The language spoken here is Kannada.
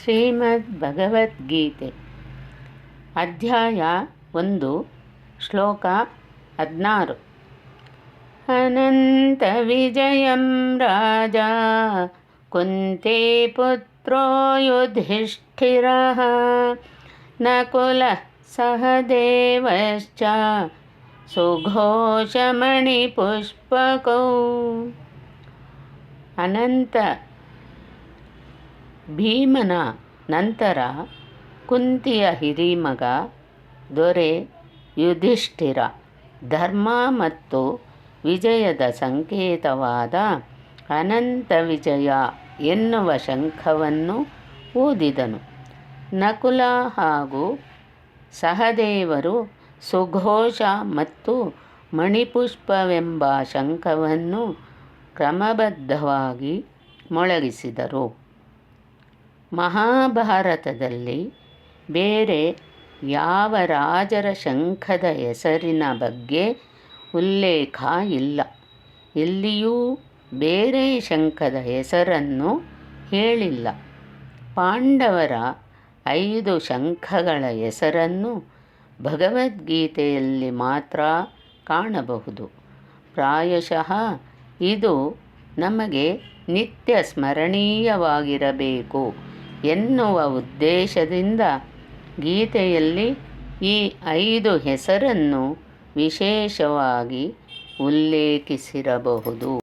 ಶ್ರೀಮದ್ ಭಗವದ್ಗೀತೆ ಅಧ್ಯಾಯ ಒಂದು ಶ್ಲೋಕ ಹದಿನಾರು ಅನಂತ ವಿಜಯಂ ರಾಜ ಕುಂತೆ ಪುತ್ರೋ ಯುಧಿಷ್ಠಿರಃ ನಕುಲ ಸಹದೇವಶ್ಚ ಸುಘೋಷಮಣಿಪುಷ್ಪಕೌ ಅನಂತ ಭೀಮನ ನಂತರ ಕುಂತಿಯ ಹಿರಿಮಗ ದೊರೆ ಯುಧಿಷ್ಠಿರ. ಧರ್ಮ ಮತ್ತು ವಿಜಯದ ಸಂಕೇತವಾದ ಅನಂತ ವಿಜಯ ಎನ್ನುವ ಶಂಖವನ್ನು ಊದಿದನು. ನಕುಲ ಹಾಗೂ ಸಹದೇವರು ಸುಘೋಷ ಮತ್ತು ಮಣಿಪುಷ್ಪವೆಂಬ ಶಂಖವನ್ನು ಕ್ರಮಬದ್ಧವಾಗಿ ಮೊಳಗಿಸಿದರು. ಮಹಾಭಾರತದಲ್ಲಿ ಬೇರೆ ಯಾವ ರಾಜರ ಶಂಖದ ಹೆಸರಿನ ಬಗ್ಗೆ ಉಲ್ಲೇಖ ಇಲ್ಲ. ಎಲ್ಲಿಯೂ ಬೇರೆ ಶಂಖದ ಹೆಸರನ್ನು ಹೇಳಿಲ್ಲ. ಪಾಂಡವರ ಐದು ಶಂಖಗಳ ಹೆಸರನ್ನು ಭಗವದ್ಗೀತೆಯಲ್ಲಿ ಮಾತ್ರ ಕಾಣಬಹುದು. ಪ್ರಾಯಶಃ ಇದು ನಮಗೆ ನಿತ್ಯ ಸ್ಮರಣೀಯವಾಗಿರಬೇಕು. ಎನ್ನುವ ಉದ್ದೇಶದಿಂದ ಗೀತೆಯಲ್ಲಿ ಈ ಐದು ಹೆಸರನ್ನು ವಿಶೇಷವಾಗಿ ಉಲ್ಲೇಖಿಸಿರಬಹುದು.